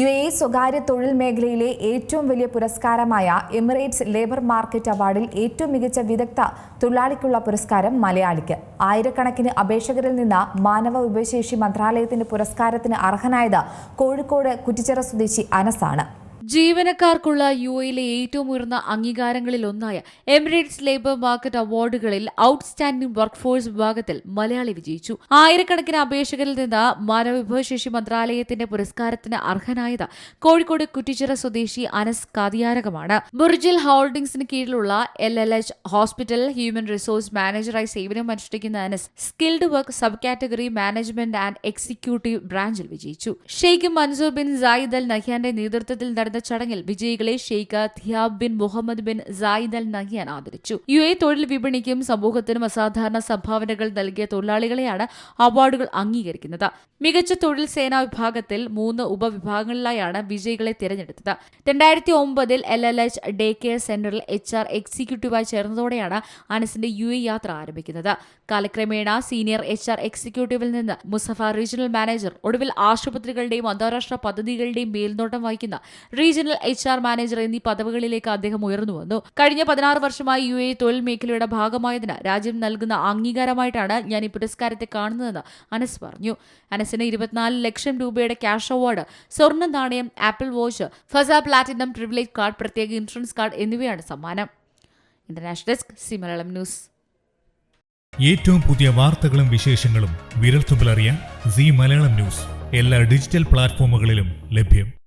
U A സ്വകാര്യ തൊഴിൽ മേഖലയിലെ ഏറ്റവും വലിയ പുരസ്കാരമായ എമിറേറ്റ്സ് ലേബർ മാർക്കറ്റ് അവാർഡിൽ ഏറ്റവും മികച്ച വിദഗ്ധ തൊഴിലാളിക്കുള്ള പുരസ്കാരം മലയാളിക്ക്. ആയിരക്കണക്കിന് അപേക്ഷകരിൽ നിന്ന് മാനവ വിഭവശേഷി മന്ത്രാലയത്തിന്റെ പുരസ്കാരത്തിന് അർഹനായത് കോഴിക്കോട് കുറ്റിച്ചിറ സ്വദേശി അനസാണ്. ജീവനക്കാർക്കുള്ള യു എയിലെ ഏറ്റവും ഉയർന്ന അംഗീകാരങ്ങളിൽ ഒന്നായ എമിറേറ്റ്സ് ലേബർ മാർക്കറ്റ് അവാർഡുകളിൽ ഔട്ട്സ്റ്റാൻഡിംഗ് വർക്ക്ഫോഴ്സ് വിഭാഗത്തിൽ മലയാളി വിജയിച്ചു. ആയിരക്കണക്കിന് അപേക്ഷകരിൽ നിന്ന് മാനവവിഭവശേഷി മന്ത്രാലയത്തിന്റെ പുരസ്കാരത്തിന് അർഹനായത് കോഴിക്കോട് കുറ്റിച്ചിറ സ്വദേശി അനസ് കാതിയാരകമാണ്. ബുർജിൽ ഹോൾഡിംഗ്സിന് കീഴിലുള്ള L L H hospital human resource മാനേജറായി സേവനം അനുഷ്ഠിക്കുന്ന Anas skilled work sub category management and executive ബ്രാഞ്ചിൽ വിജയിച്ചു. Sheikh Mansour bin Zayed Al നഹ്യാന്റെ നേതൃത്വത്തിൽ നടന്ന ചടങ്ങിൽ വിജയികളെ Sheikh Dhiyab bin Mohammed bin Zayed Al Nahyan ആദരിച്ചു. യു എ തൊഴിൽ വിപണിക്കും സമൂഹത്തിനും അസാധാരണ സംഭാവനകൾ നൽകിയ തൊഴിലാളികളെയാണ് അവാർഡുകൾ അംഗീകരിക്കുന്നത്. മികച്ച തൊഴിൽ സേനാ വിഭാഗത്തിൽ മൂന്ന് ഉപവിഭാഗങ്ങളിലായാണ് വിജയികളെ തിരഞ്ഞെടുത്തത്. രണ്ടായിരത്തി ഒമ്പതിൽ L L H day care സെന്ററിൽ എച്ച് ആർ എക്സിക്യൂട്ടീവായി ചേർന്നതോടെയാണ് അനസിന്റെ യു എ യാത്ര ആരംഭിക്കുന്നത്. കാലക്രമേണ സീനിയർ എച്ച് ആർ എക്സിക്യൂട്ടീവിൽ നിന്ന് മുസഫ റീജിയണൽ മാനേജർ ഒടുവിൽ ആശുപത്രികളുടെയും അന്താരാഷ്ട്ര പദ്ധതികളുടെയും മേൽനോട്ടം വഹിക്കുന്ന റീജിയണൽ എച്ച് ആർ മാനേജർ എന്നീ പദവികളിലേക്ക് അദ്ദേഹം ഉയർന്നു വന്നു. കഴിഞ്ഞ പതിനാറ് വർഷമായി യു എ തൊഴിൽ മേഖലയുടെ ഭാഗമായതിന് രാജ്യം നൽകുന്ന അംഗീകാരമായിട്ടാണ് ഞാൻ ഈ പുരസ്കാരത്തെ കാണുന്നതെന്ന് അനസ് പറഞ്ഞു. അനസിന് ഇരുപത്തിനാല് ലക്ഷം രൂപയുടെ ക്യാഷ് അവാർഡ് സ്വർണ നാണയം ആപ്പിൾ വാച്ച് ഫസ പ്ലാറ്റിനം പ്രിവിലേജ് കാർഡ് പ്രത്യേക ഇൻഷുറൻസ് കാർഡ് എന്നിവയാണ് സമ്മാനം. International desk Zee Malayalam news. ഏറ്റവും പുതിയ വാർത്തകളും വിശേഷങ്ങളും വിരൽത്തുമ്പിലറിയാൻ സി മലയാളം ന്യൂസ് എല്ലാ ഡിജിറ്റൽ പ്ലാറ്റ്ഫോമുകളിലും ലഭ്യം.